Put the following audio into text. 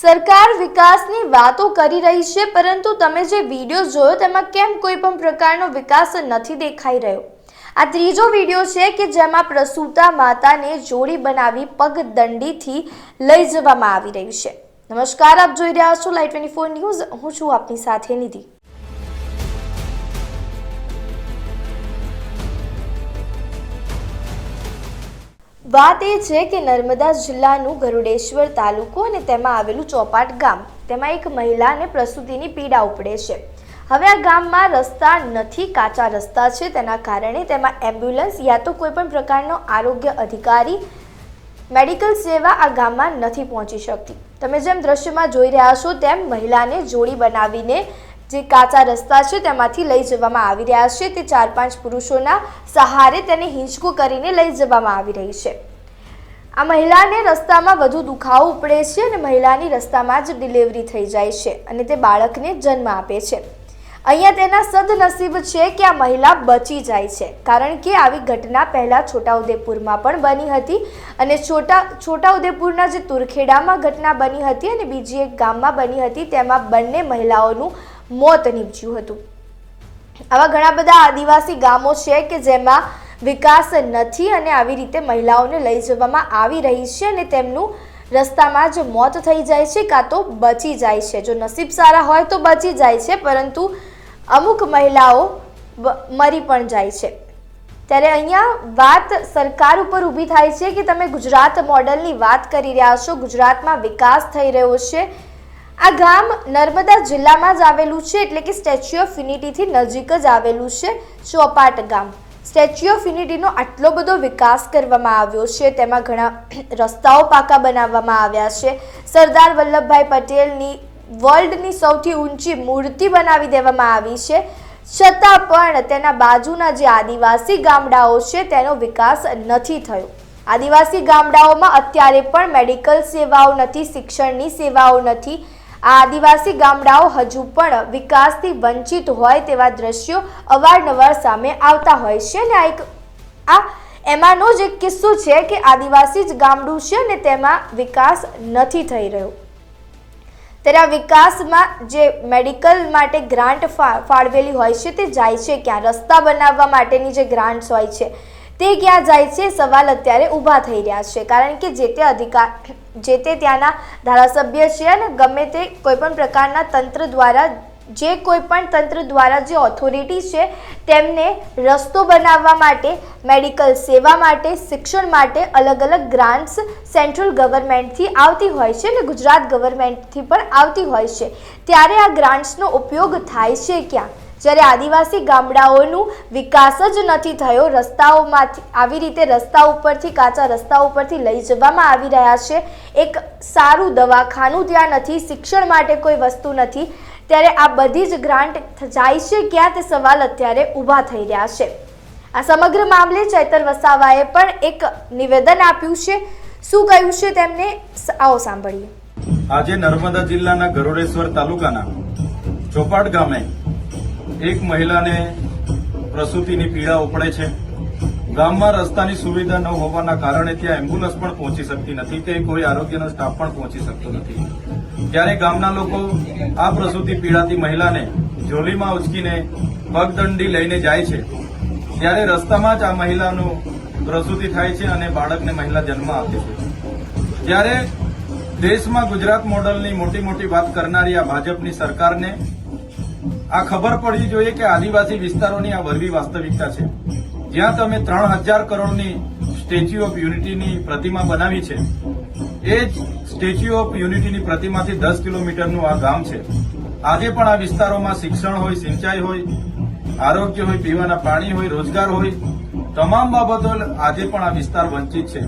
સરકાર વિકાસની વાતો કરી રહી છે, પરંતુ તમે જે વીડિયો જોયો તેમાં કેમ કોઈ પણ પ્રકારનો વિકાસ નથી દેખાઈ રહ્યો? આ ત્રીજો વીડિયો છે કે જેમાં પ્રસૂતા માતાને જોડી બનાવી પગદંડીથી લઈ જવામાં આવી રહી છે. નમસ્કાર, આપ જોઈ રહ્યા છો લાઈટ ટ્વેન્ટી ફોર ન્યૂઝ હું છું આપની સાથે નિધિ. વાત એ છે કે નર્મદા જિલ્લાનું ગરુડેશ્વર તાલુકો અને તેમાં આવેલું ચોપાટ ગામ, તેમાં એક મહિલાને પ્રસૂતિની પીડા ઉપડે છે. હવે આ ગામમાં રસ્તા નથી, કાચા રસ્તા છે. તેના કારણે તેમાં એમ્બ્યુલન્સ યા તો કોઈ પણ પ્રકારનો આરોગ્ય અધિકારી, મેડિકલ સેવા આ ગામમાં નથી પહોંચી શકતી. તમે જેમ દ્રશ્યમાં જોઈ રહ્યા છો તેમ મહિલાને જોડી બનાવીને જે કાચા રસ્તા છે તેમાંથી લઈ જવામાં આવી રહ્યા છે. તે ચાર પાંચ પુરુષોના સહારે તેને હિંચકો કરીને લઈ જવામાં આવી રહી છે. આ મહિલાને રસ્તામાં વધુ દુખાવો ઉપડે છે અને મહિલાની રસ્તામાં જ ડિલિવરી થઈ જાય છે અને તે બાળકને જન્મ આપે છે. અહીંયા તેના સદનસીબ છે કે આ મહિલા બચી જાય છે, કારણ કે આવી ઘટના પહેલાં છોટાઉદેપુરમાં પણ બની હતી અને છોટા, છોટાઉદેપુરના જે તુરખેડામાં ઘટના બની હતી અને બીજી એક ગામમાં બની હતી, તેમાં બંને મહિલાઓનું મોત નીપજ્યું હતું. આવા ઘણા બધા આદિવાસી ગામો છે કે જેમાં વિકાસ નથી અને આવી રીતે મહિલાઓને લઈ જવામાં આવી રહી છે અને તેમનું રસ્તામાં જ મોત થઈ જાય છે, કાં તો બચી જાય છે. જો નસીબ સારા હોય તો બચી જાય છે, પરંતુ અમુક મહિલાઓ મરી પણ જાય છે. ત્યારે અહીંયા વાત સરકાર ઉપર ઊભી થાય છે કે તમે ગુજરાત મોડલની વાત કરી રહ્યા છો, ગુજરાતમાં વિકાસ થઈ રહ્યો છે. આ ગામ નર્મદા જિલ્લામાં જ આવેલું છે, એટલે કે સ્ટેચ્યુ ઓફ યુનિટીથી નજીક જ આવેલું છે, ચોપાટ ગામ. સ્ટેચ્યુ ઓફ યુનિટીનો આટલો બધો વિકાસ કરવામાં આવ્યો છે, તેમાં ઘણા રસ્તાઓ પાકા બનાવવામાં આવ્યા છે. સરદાર વલ્લભભાઈ પટેલની વર્લ્ડની સૌથી ઊંચી મૂર્તિ બનાવી દેવામાં આવી છે. છતાં પણ તેના બાજુના જે આદિવાસી ગામડાઓ છે, તેનો વિકાસ નથી થયો. આદિવાસી ગામડાઓમાં અત્યારે પણ મેડિકલ સેવાઓ નથી, શિક્ષણની સેવાઓ નથી. આ આદિવાસી ગામડાઓ હજુ પણ વિકાસથી વંચિત હોય તેવા દ્રશ્યો અવારનવાર સામે આવતા હોય છે અને આ એક આ એમાંનો જ એક કિસ્સો છે કે આદિવાસી જ ગામડું છે અને તેમાં વિકાસ નથી થઈ રહ્યો. ત્યારે આ વિકાસમાં જે મેડિકલ માટે ગ્રાન્ટ ફાળવેલી હોય છે તે જાય છે ક્યાં? રસ્તા બનાવવા માટેની જે ગ્રાન્ટ્સ હોય છે. તે ક્યાં જાય છે? સવાલ અત્યારે ઊભા થઈ રહ્યા છે. કારણ કે જે તે અધિકાર, જે તે ત્યાંના ધારાસભ્ય છે અને ગમે તે કોઈ પણ પ્રકારના તંત્ર દ્વારા, જે કોઈ પણ તંત્ર દ્વારા જે ઓથોરિટી છે, તેમને રસ્તો બનાવવા માટે મેડિકલ સેવા માટે, શિક્ષણ માટે અલગ અલગ ગ્રાન્ટ્સ સેન્ટ્રલ ગવર્મેન્ટથી આવતી હોય છે અને ગુજરાત ગવર્મેન્ટથી પણ આવતી હોય છે. ત્યારે આ ગ્રાન્ટ્સનો ઉપયોગ થાય છે ક્યાં? જ્યારે આદિવાસી ગામડાઓનું વિકાસ જ નથી થયો, રસ્તાઓમાંથી આવી રીતે રસ્તા ઉપરથી, કાચા રસ્તા ઉપરથી લઈ જવામાં આવી રહ્યા છે. એક સારું દવાખાનું ત્યાં નથી, શિક્ષણ માટે કોઈ વસ્તુ નથી. ત્યારે આ બધી જ ગ્રાન્ટ જાય છે ક્યાં તે સવાલ અત્યારે ઊભા થઈ રહ્યા છે. આ સમગ્ર મામલે ચૈતર વસાવાએ પણ એક નિવેદન આપ્યું છે. શું કહ્યું છે તેમને? આવો સાંભળીએ. આજે નર્મદા જિલ્લાના ગરોડેશ્વર તાલુકાના ચોપાટ ગામે એક મહિલાને પ્રસૂતિની પીડા ઉપડે છે. ગામમાં રસ્તાની સુવિધા ન હોવાના કારણે ત્યાં એમ્બ્યુલન્સ પણ પહોંચી શકતી નથી કે કોઈ આરોગ્યનો સ્ટાફ પણ પહોંચી શકતો નથી. ત્યારે ગામના લોકો આ પ્રસૂતિ પીડાતી મહિલાને જોલીમાં ઉચકીને પગદંડી લઈને જાય છે. ત્યારે રસ્તામાં જ આ મહિલાનું પ્રસૂતિ થાય છે અને બાળકને મહિલા જન્મ આપે છે. ત્યારે દેશમાં ગુજરાત મોડલની મોટી મોટી વાત કરનારી આ ભાજપની સરકારને આ ખબર પડવી જોઈએ કે આદિવાસી વિસ્તારોની આ વરવી વાસ્તવિકતા છે. જ્યાં તમે ત્રણ હજાર કરોડની સ્ટેચ્યુ ઓફ યુનિટીની પ્રતિમા બનાવી છે, એ જ સ્ટેચ્યુ ઓફ યુનિટીની પ્રતિમાથી દસ કિલોમીટરનું આ ગામ છે. આજે પણ આ વિસ્તારોમાં શિક્ષણ હોય, સિંચાઈ હોય, આરોગ્ય હોય, પીવાના પાણી હોય, રોજગાર હોય, તમામ બાબતો આજે પણ આ વિસ્તાર વંચિત છે.